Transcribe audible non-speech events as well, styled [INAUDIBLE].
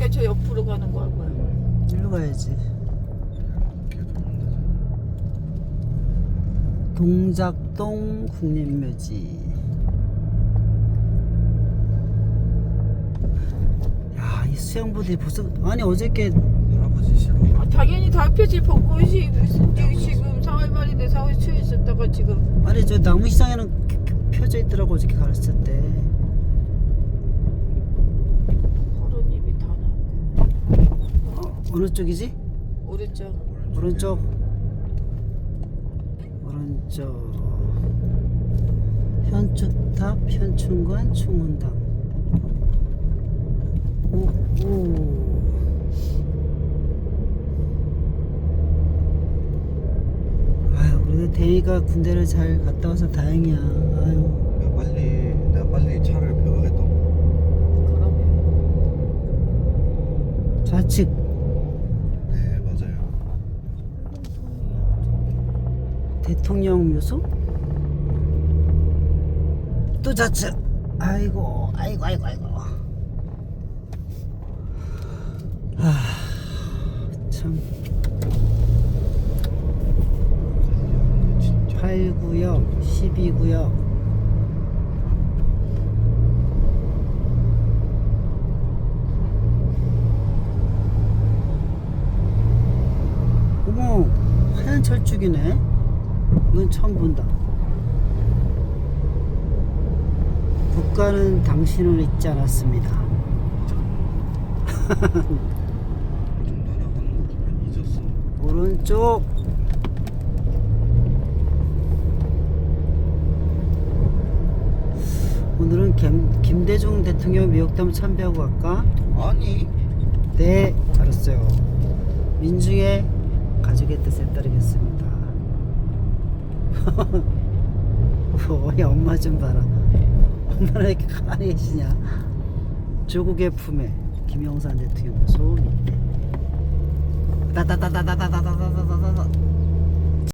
그러니까 저 옆으로 가는 거야 뭐야 일로 가야지. 동작동 국립묘지. 야, 이 수영부들이 벌써 아니 어저께 할아버지 싫어. 아, 당연히 달표지 벚꽃이 무슨 지금, 지금 4월 말인데 4월 초에 있었다가 지금 아니 저 나무 시장에는 그- 그 펴져 있더라고 어저께 갔을 때. 그런 입이 다나 어, 어느 쪽이지? 오른쪽 오른쪽. 오른쪽. 현축탑, 현충관, 충원당. 오, 오. 아유, 그래도 대희가 군대를 잘 갔다 와서 다행이야. 아유. 야, 빨리 내가 빨리 차를 배우겠다고. 그러면 좌측. 네 맞아요. 대통령 묘소? 또 좌측. 아이고, 아이고, 아이고, 아이고. 아, 참. 진짜. 8구역, 12구역. 어머, 하얀 철쭉이네. 이건 처음 본다. 국가는 당신을 잊지 않았습니다. [LAUGHS] 오른쪽. 오늘은 김, 김대중 대통령 미역담 참배하고 갈까? 아니. 네, 알았어요. 민중의 가족의 뜻에 따르겠습니다. [LAUGHS] 어, 야, 엄마 좀 봐라. 엄마는 왜 이렇게 가만히 계시냐? 조국의 품에 김영삼 대통령 소 밑에. 따따따따따따따따따따따.